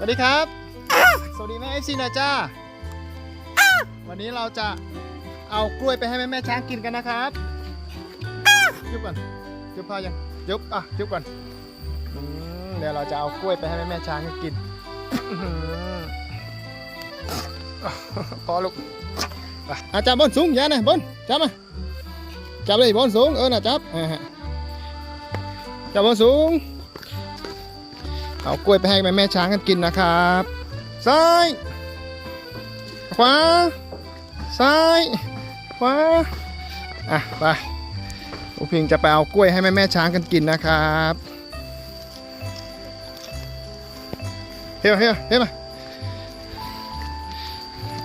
สวัสดีครับ สวัสดีแม่เอฟซีนะจ้าวันนี้เราจะเอากล้วยไปให้แม่แม่ช้างกินกันนะครับยุบก่อนยุบพอยังยุบอะยุบก่อนอืมเดี๋ยวเราจะเอากล้วยไปให้แม่แม่ช้างกินอื้อหือพอลูกอะอะจับบนสูงย่านะบนจับมาจับเลยบนสูงเออนะจับจับบนสูง เอากล้วยไปให้แม่แม่ช้างกันกินนะครับซ้ายขวาซ้ายขวาอะไปอุพิงจะไปเอากล้วยให้แม่แม่ช้างกันกินนะครับเฮียเฮียเฮียมา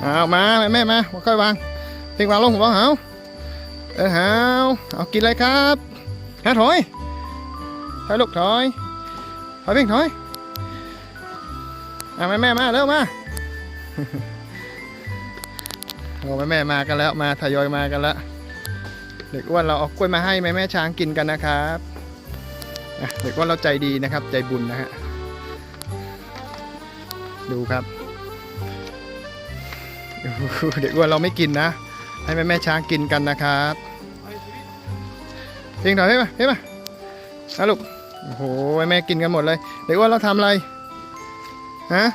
เอามาแม่แม่มาค่อยวางเพิงวางลงหัวเหาเออเหาเอากินเลยครับฮะถอยถอยลูกถอยถอยเพิงถอย อะแม่แม่มาเร็วมาโอ้แม่แม่มากันแล้วมาทยอยมากันแล้วเด็กอ้วนเราเอากล้วยมาให้แม่แม่ช้างกินกันนะครับเด็กอ้วนเราใจดีนะครับ ใจบุญนะฮะดูครับเด็กอ้วนเราไม่กินนะ ให้แม่แม่ช้างกินกันนะครับเพียงถอยให้มาให้มานะลูกโอ้โหแม่แม่กินกันหมดเลย เด็กอ้วนเราทำอะไร ฮะ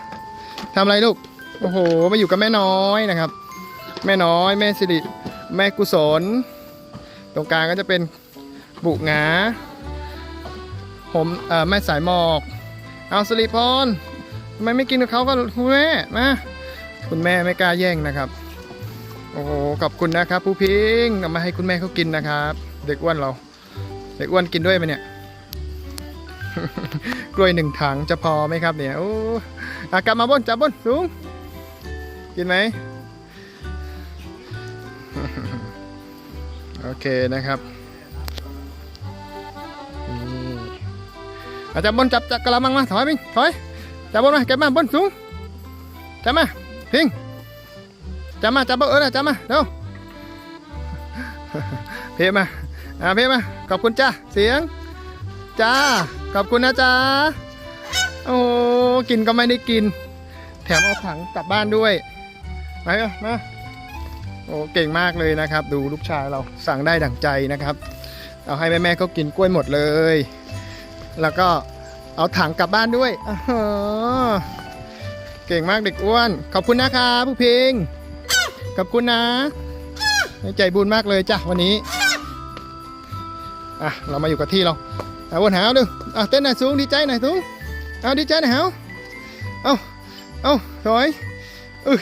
ทำอะไรลูก โอ้โห มาอยู่กับแม่น้อยนะครับ แม่น้อย แม่สิริ แม่กุศล ตรงกลางก็จะเป็นบุกงาผมเอ่อแม่สายหมอก เอาสิริพรทำไมไม่กินกับเขาก็คุณแม่ มา คุณแม่ไม่กล้าแย่งนะครับ โอ้โห ขอบคุณนะครับผู้พิงเอามาให้คุณแม่เขากินนะครับ เด็กอ้วนเรา เด็กอ้วนกินด้วยไหมเนี่ย กล้วยหนึ่งถังจะพอไหมครับเนี่ยโอ้อากลับมาบนจับบนสูง กินไหมโอเคนะครับนี่อาจับบนจับจับกระมังมาถอยพิงถอยจับบนมาเก็บมาบนสูงจับมาพิงจับมาจับบนเออจับมาเร็วเพมาอ่าเพมาขอบคุณจ้าเสียงจ้า ขอบคุณนะจ้าโอ้กินก็ไม่ได้กิน แถมเอาถังกลับบ้านด้วยมาเถอะมาโอ้เก่งมากเลยนะครับ ดูลูกชายเราสั่งได้ดั่งใจนะครับ เอาให้แม่แม่ๆเขากินกล้วยหมดเลย แล้วก็เอาถังกลับบ้านด้วยอ้เก่งมากเด็กอ้วน ขอบคุณนะครับผู้พลงขอบคุณนะ ใจบุญมากเลยจ้ะวันนี้ อะ เรามาอยู่กับที่เรา เอาวนหาวดูเอาเต้นหน่อยสูงดีใจหน่อยสูงเอาดีใจหน่อยหาวเอาเอาถอยเออ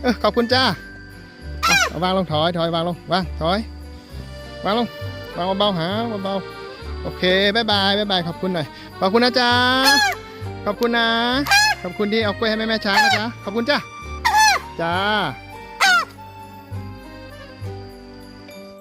เออขอบคุณจ้าเอาเอาวางลงถอยถอยวางลงวางถอยวางลงวางเบาๆหาวเบาๆโอเคบายบายบายบายขอบคุณหน่อยขอบคุณนะจ๊ะขอบคุณนะ ขอบคุณที่เอากล้วยให้แม่แม่ช้างนะจ๊ะขอบคุณจ้าจ้า